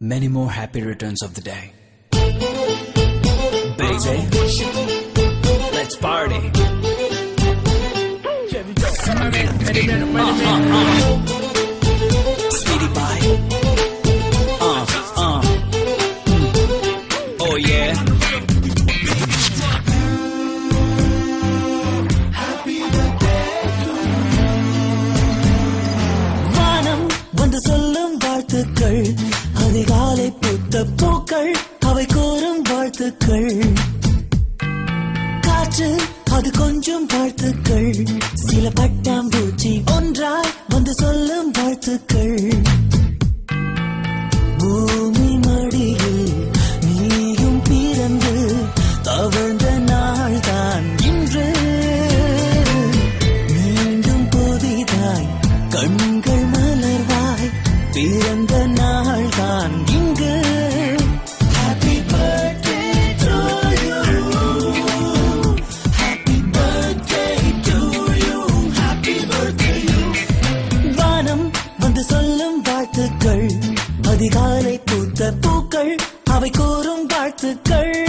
many more happy returns of the day. Baby, let's party. Speedy pie. Uh, uh. Mm. Oh yeah. வானம் வந்து சொல்லும் வாழ்த்துக்கள் அதிகாலை பூத்த பூக்கள் அவை கூறும் வாழ்த்துக்கள். காற்று அது கொஞ்சம் வாழ்த்துக்கள். சில பட்டாம்பூச்சி ஒன்றாய் வந்து சொல்லும் வாழ்த்துக்கள். பூமி மடியில் நீயும் பிறந்து தவழ்ந்த நாள்தான் இன்று. மீண்டும் புதிதாய் கண்கள் மலர்வாய் பிறந்த அதிகாலை பூத்த பூக்கள் அவை கூறும் வாழ்த்துக்கள்.